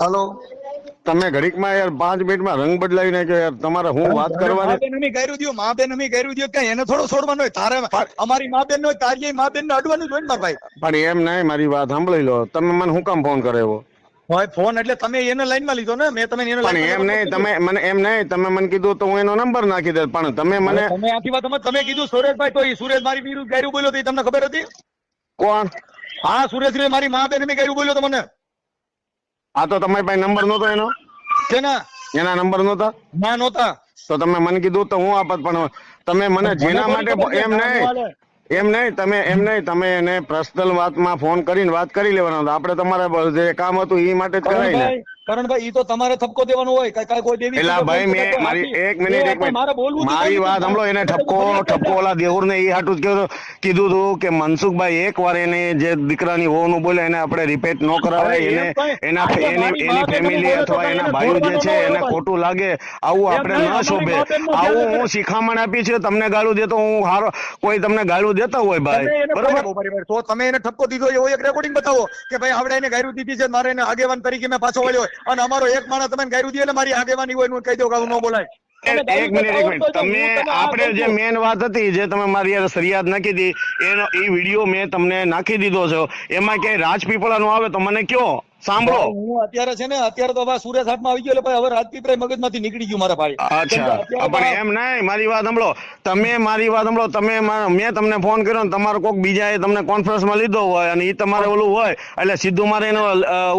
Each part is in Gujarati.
હાલો. તમે ઘડીકમાં યાર પાંચ મિનિટમાં રંગ બદલાવી નાખ્યો યાર. તમારે હું વાત કરવાની? મા અમે કર્યું દ્યો મા બેન અમે કર્યું દ્યો કઈ એને થોડો છોડવાનો હોય? તારે અમારી મા બેન હોય તારી મા બેન ને અડવાનું જોઈ ને મારા ભાઈ. પણ એમ નહીં મારી વાત સાંભળી લો. તમે મને હું કામ ફોન કર્યો હોય ફોન એટલે તમે એને લાઈનમાં લીધો ને? મેં તમે એને પણ એમ નહીં તમે મને એમ નહીં તમે મને કીધું તો હું એનો નંબર નાખી દે પણ તમે મને તમે આખી વાત તમે કીધું સુરેશભાઈ તો એ સુરેશ મારી વિરુદ્ધ ગાયરું બોલ્યો તો તમને ખબર હતી? કોણ? હા સુરેશ મારી મા બેન મેં ગાયરું બોલ્યો તમને આ તો તમારી પાસે નંબર નતો એનો. કેના? એના નંબર નતા ના નહોતા. તો તમે મને કીધું તો હું આપત પણ તમે મને જેના માટે એમ નહીં. એમ નહીં તમે એમ નહીં તમે એને પર્સનલ વાતમાં ફોન કરીને વાત કરી લેવાનો. આપણે તમારા જે કામ હતું એ માટે જ કરાય કરણભાઈ કરણભાઈ ઈ તો તમારે ઠપકો દેવાનો હોય કઈ કઈ કોઈ દેવી એલા ભાઈ મેં મારી એક મિનિટ એક મિનિટ. મારે બોલવું મારી વાત સાંભળો એને ઠપકો ઠપકો ઓલા દેહુર ને એ હાટું જ કીધું કીધું હતું કે મનસુખભાઈ એક વાર એને જે દીકરાની વહુનું બોલે એને આપણે રિપેટ ન કરાવાય. એને એના એની એની ફેમિલી અથવા એના ભાઈઓ જે છે એને ખોટું લાગે. આવું આપણે ન શોભે. આવું હું શિખામણ આપી છે તમને ગાળું દેતો હું હારો કોઈ તમને ગાળું દેતા હોય ભાઈ. બરોબર. તો તમે એને ઠપકો દીધો એવો એક રેકોર્ડિંગ બતાવો કે ભાઈ આપણે એને ગાયરું દીધી છે મારે એને આગેવાન તરીકે મેં પાછો વળ્યો અને અમારો એક માણસ તમે ગાયરું દે એટલે મારી આગેવાની હોય એનું કહી દો કે ન બોલાય. એક મિનિટ એક મિનિટ. તમે આપણે જે મેન વાત હતી જે તમે મારી યાર ફરિયાદ નાખી હતી એનો એ વીડિયો મેં તમને નાખી દીધો છે. એમાં ક્યાંય રાજપીપળાનું આવે તો મને કયો? સાંભળો. હું અત્યારે છે ને અત્યારે તો હવે સુરેશ હાથમાં આવી ગયો એટલે ભાઈ હવે રાજપીપળા મગજમાંથી નીકળી ગયું મારા ભાઈ અચ્છા. પણ એમ નહીં મારી વાત સાંભળો. તમે મારી વાત સાંભળો તમે મેં તમને ફોન કર્યો ને તમારો કોક બીજાએ તમને કોન્ફરન્સમાં લીધો હોય અને એ તમારે ઓલું હોય એટલે સીધું મારે એનો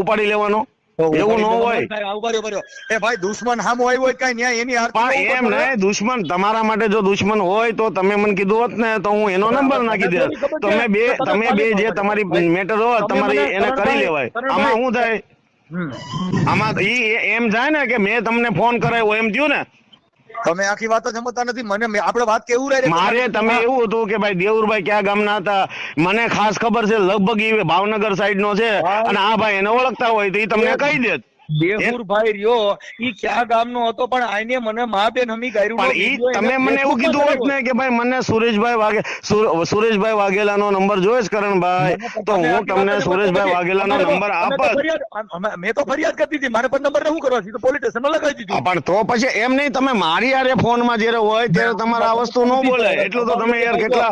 ઉપાડી લેવાનો. એવું ન હોય. ઊભા રહ્યો, ઊભા રહ્યો. એ ભાઈ દુશ્મન સામો આવ્યો હોય કઈ ન્યાય? એની પણ એમ નહીં દુશ્મન તમારા માટે જો દુશ્મન હોય તો તમે મને કીધું હોત ને તો હું એનો નંબર નાખી દે તમે બે તમે બે જે તમારી મેટર હોય તમારી એને કરી લેવાય. આમાં શું થાય? આમાં ઈ એમ જાય ને કે મેં તમને ફોન કરાયો એમ થયું ને તમે આખી વાત જ સમજતા નથી. મને આપણે વાત કેવું રહે મારે તમે એવું હતું કે ભાઈ દેવુરભાઈ ક્યાં ગામના હતા? મને ખાસ ખબર છે લગભગ એ ભાવનગર સાઈડ નો છે. અને આ ભાઈ એને ઓળખતા હોય તો એ તમને કહી દે દેહુરભાઈ રહ્યો ઈ ક્યાં ગામનો હતો પણ આને મને મા બેન હમી ગાયરું પણ ઈ તમે મને એવું કીધું હોત ને કે ભાઈ મને સુરેશભાઈ વાગે સુરેશભાઈ વાઘેલાનો નંબર જોઈએ છે કરણભાઈ? તો હું તમને સુરેશભાઈ વાઘેલાનો નંબર આપત. મેં તો ફરિયાદ કરી દીધી મારે પણ નંબર શું કરવા છે તો પોલીસ સ્ટેશનમાં લગાવી દીધી. પણ તો પછી એમ નહીં તમે મારી હારે ફોનમાં જ્યારે હોય ત્યારે તમારે આ વસ્તુ ન બોલે. એટલું તો તમે યાર કેટલા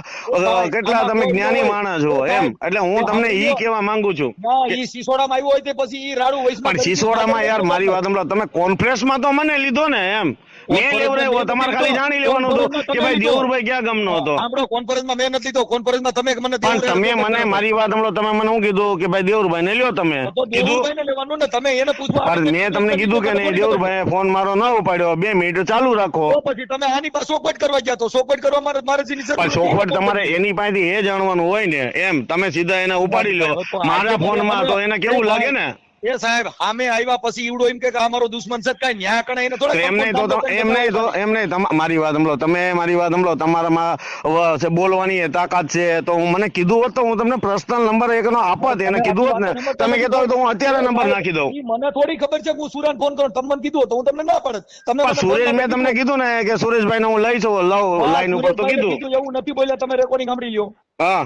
કેટલા તમે જ્ઞાની માણસ છો એમ. એટલે હું તમને ઈ કહેવા માંગુ છું ના ઈ સિસોડામાં આવ્યો હોય તે પછી ઈ રાડુ વૈશમાં પણ સિસોડામાં યાર મારી વાત સાંભળો. તમે કોન્ફરન્સમાં તો મને લીધો ને એમ. મેં લેવડાવ્યો તમારે ખાલી જાણી લેવાનું હતું કે ભાઈ દેવુરભાઈ ક્યાં ગામનો હતો? આપણો કોન્ફરન્સમાં મેં નથી લીધો. કોન્ફરન્સમાં તમે મને પણ તમે મને મારી વાત સાંભળો તમે મને શું કીધું કે ભાઈ દેવુરભાઈ ને લ્યો તમે? કીધું લેવાનું ને તમે એને પૂછવા પણ મેં તમને કીધું કે નહીં દેવુરભાઈ ફોન મારો ન ઉપાડ્યો. બે મિનિટ ચાલુ રાખો. પછી તમે આની પાસે સોપટ કરવા ગયા તો સોપટ કરવા મારે મારે તમારે એની પાસેથી એ જાણવાનું હોય ને. એમ તમે સીધા એને ઉપાડી લો મારા ફોનમાં તો એને કેવું લાગે ને? એ સાહેબ સામે આવ્યા પછી ઈવડો એમ કે અમારો દુશ્મન છે કઈ ન્યા કણે એને થોડા એમ નહીં તો એમ નહીં તો એમ નહીં મારી વાત સાંભળો તમે મારી વાત સાંભળો તમારામાં બોલવાની તાકાત છે તો હું મને કીધું હોત તો હું તમને પર્સનલ નંબર એકનો આપત એને કીધું હોત ને તમે કહેતો હોય તો હું અત્યારે નંબર નાખી દઉં. મને થોડી ખબર છે કે હું સુરાન ફોન કરું તમને મને કીધું તો હું તમને ના પડત. તમને સુરેશ મેં તમને કીધું ને કે સુરેશભાઈ ને હું લઈ છું લઉં લાઈન ઉપર તો કીધું. એવું નથી બોલ્યા તમે રેકોર્ડિંગ સાંભળી લ્યો. હા.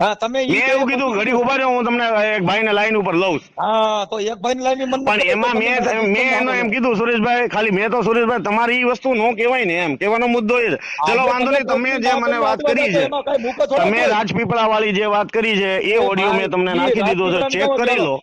હા તમે મેં એવું કીધું ઘડી ઊભા રહ્યો હું તમને એક ભાઈ ને લાઈન ઉપર લઉં હા તો એક ભાઈ લાઈન મન પણ એમાં મેં મેં એનો એમ કીધું સુરેશભાઈ ખાલી મેં તો સુરેશભાઈ તમારી એ વસ્તુ નો કહેવાય ને એમ. કહેવાનો મુદ્દો એ ચલો વાંધો નહીં તમે જે મને વાત કરી છે તમે રાજપીપળા વાળી જે વાત કરી છે એ ઓડિયો મેં તમને નાખી દીધો છે ચેક કરી લો.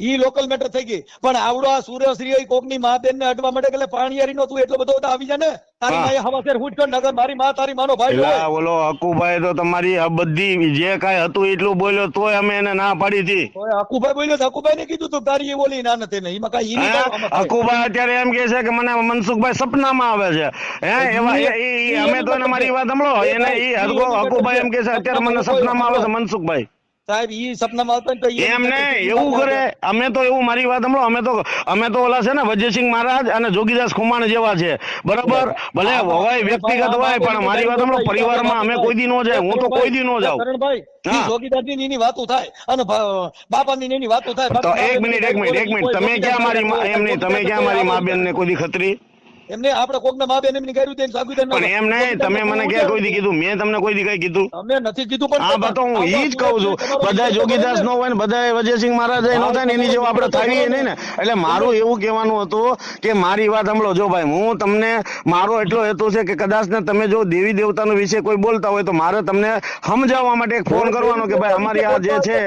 ઈ લોકલ મેટર થઈ ગઈ. પણ આવડો આ સૂર્યશ્રી કોકની મા બેન ને અડવા માટે એટલે પાણીયારી નો તું એટલો બધો આવી જાય ને. તારી. માએ હવાસેર હુટ કર નગર મારી માં તારી માનો ભાઈ હોય. ઓલો હકુભાઈ તો તમારી આ બધી જે કાંઈ હતું એટલું બોલ્યો તોય અમે એને ના પાડી હતી. તોય હકુભાઈ બોલ્યો તો હકુભાઈ ને કીધું તું તારી એ બોલી ના નથી ને એમાં કાંઈ ઈની નહીં. હકુભાઈ અત્યારે એમ કે છે કે મને મનસુખભાઈ સપનામાં આવે છે. હે એવા એ- એ- એ- અમે તો એને મારી વાત સાંભળો. એને ઈ હકુ- હકુભાઈ એમ કે છે અત્યારે મને સપનામાં આવે છે મનસુખભાઈ. સાહેબ ઈ સપનામાં આવતા તો એમ ને એવું કરે. અમે તો એવું મારી વાત સાંભળો અમે તો અમે તો ઓલા છે ને વજયસિંહ મહારાજ અને જોગીદાસ ખુમાણ જેવા છે. બરાબર? ભલે હોય વ્યક્તિગત હોય પણ મારી વાત સાંભળો પરિવારમાં અમે કોઈ દી નો જાય હું તો કોઈ દી નો જાઉં. કરણભાઈ જોગીદાસની ને વાતો થાય. અને બાપાની ને વાતો થાય. તો એક મિનિટ એક મિનિટ એક મિનિટ. તમે ક્યાં મારી એમ નહીં તમે ક્યાં મારી મા બેન ને કોઈ દી ખતરી? એમને આપણે કોકના મા બેન એમની ગાયરું દઈને સાગું દઈને પણ એમ નહીં તમે મને ક્યાં કોઈ દી કીધું? મેં તમને કોઈ દી કઈ કીધું? અમે નથી કીધું પણ હા બતો હું ઈ જ કહું છું. બધા જોગીદાસ નો હોય ને બધા વજયસિંહ મહારાજ નો થાય ને એની જેવું આપણે થાવીએ નહીં ને. એટલે મારું એવું કહેવાનું હતું કે મારી વાત સાંભળો. જો ભાઈ હું તમને મારો એટલો હેતુ છે કે કદાચ ને તમે જો દેવી દેવતાનો વિશે કોઈ બોલતા હોય તો મારે તમને સમજાવવા માટે એક ફોન કરવાનો કે ભાઈ અમારી આ જે છે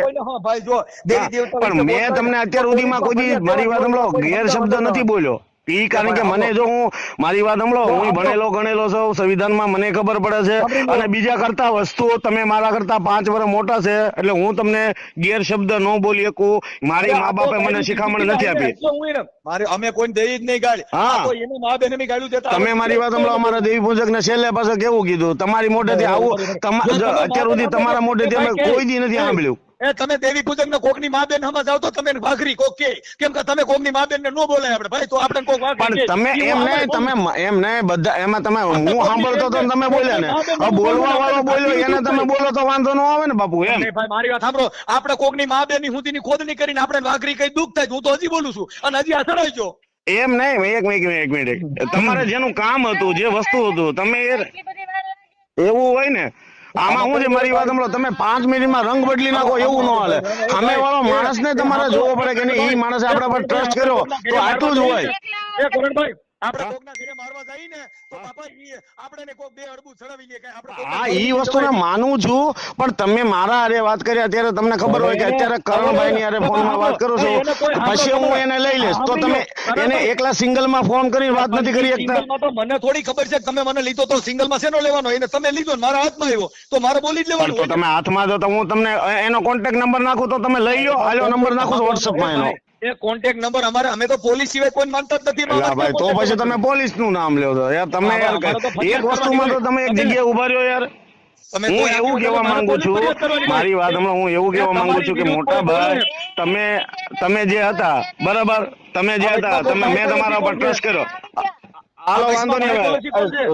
ભાઈ જો દેવી દેવતા પણ મેં તમને અત્યાર સુધીમાં કોઈ મારી વાત સાંભળો. ગેર શબ્દ નથી બોલ્યો. ઈ કારણ કે મને જો હું મારી વાત સાંભળો હું ભણેલો ગણેલો છું સંવિધાનમાં મને ખબર પડે છે. અને બીજા કરતા વસ્તુઓ તમે મારા કરતા પાંચ વર્ષ મોટા છે એટલે હું તમને ગેરશબ્દ ન બોલી શકું. મારી મા બાપે મને શિખામણ નથી આપી. મારે અમે કોઈ દેવી જ નહીં ગાડી. હા. આ એને મા બેન એમની ગાળ્યું દેતા તમે મારી વાત સાંભળો અમારા દેવી પૂજક ને છેલ્લે પાસે કેવું કીધું? તમારી મોઢેથી આવું તમા- અત્યાર સુધી તમારા મોઢેથી અમે કોઈ દી નથી સાંભળ્યું. એ તમે દેવી પૂજન ને કોકની મા બેન હમા જાવ તો તમે ભાખરી કોક કે. કેમ કે તમે કોકની મા બેન ને નો બોલાય આપણે. ભાઈ તો આપણે કોક પણ તમે એમ ને તમે એમ ને બધા એમાં તમે હું સાંભળતો તો તમે બોલ્યા ને. હવે બોલવા વાળો બોલ્યો એને તમે બોલો તો વાંધો ન આવે ને બાપુ એમ. ભાઈ મારી વાત સાંભળો. આપણે કોકની મા બેનની હુંદીની ખોદણી કરીને આપણે ભાખરી કઈ દુઃખ થાય હું તો હજી બોલું છું. અને હજી આ સડાઈ ગયો એમ નહીં એક મિનિટ એક મિનિટ એક મિનિટ. તમારે જેનું કામ હતું જે વસ્તુ હતું તમે એવું હોય ને આમાં હું છે? મારી વાત સાંભળો. તમે પાંચ મિનિટમાં રંગ બદલી નાખો, એવું ન હાલે. અમે વાળો માણસ ને તમારે જોવો પડે કે નહીં? એ માણસે આપણા પર ટ્રસ્ટ કર્યો, તો આટલું જ હોય. આપણે કોકના ઘરે મારવા જઈએ ને તો બાપા ઈ આપણે કોક બે અડબું ચડાવી લે કાંઈ આપણે હા ઈ વસ્તુને માનું છું પણ તમે મારા હારે વાત કરી અત્યારે તમને ખબર હોય કે અત્યારે કરણભાઈ ની હારે ફોનમાં વાત કરું છું. પછી હું એને લઈ લઈશ. તો તમે એને એકલા સિંગલમાં ફોન કરી વાત નથી કરી શકતા? તો મને થોડી ખબર છે તમે મને લીધો તો સિંગલમાં શેનો લેવાનો? એને તમે લીધો ને મારા હાથમાં આવ્યો તો મારે બોલી જ લેવાનું તો તમે હાથમાં જો તો હું તમને એનો કોન્ટેક્ટ નંબર નાખું તો તમે લઈ લો. આલો નંબર નાખું છું WhatsApp માં એનો. એ કોન્ટેક્ટ નંબર અમારે અમે તો પોલીસ સિવાય કોઈ માનતા જ નથી ભાઈ તો પછી તમે પોલીસનું નામ લ્યો છો યાર તમે એક વસ્તુમાં તો તમે એક જગ્યાએ ઊભા રહ્યો યાર. હું એવું કેવા કહેવા માંગુ છું મારી વાત હમણાં હું એવું કહેવા માંગુ છું કે મોટા ભાઈ તમે તમે જે હતા બરાબર? તમે જે હતા તમે મેં તમારા ઉપર ટ્રસ્ટ કર્યો. હાલો વાંધો નહીં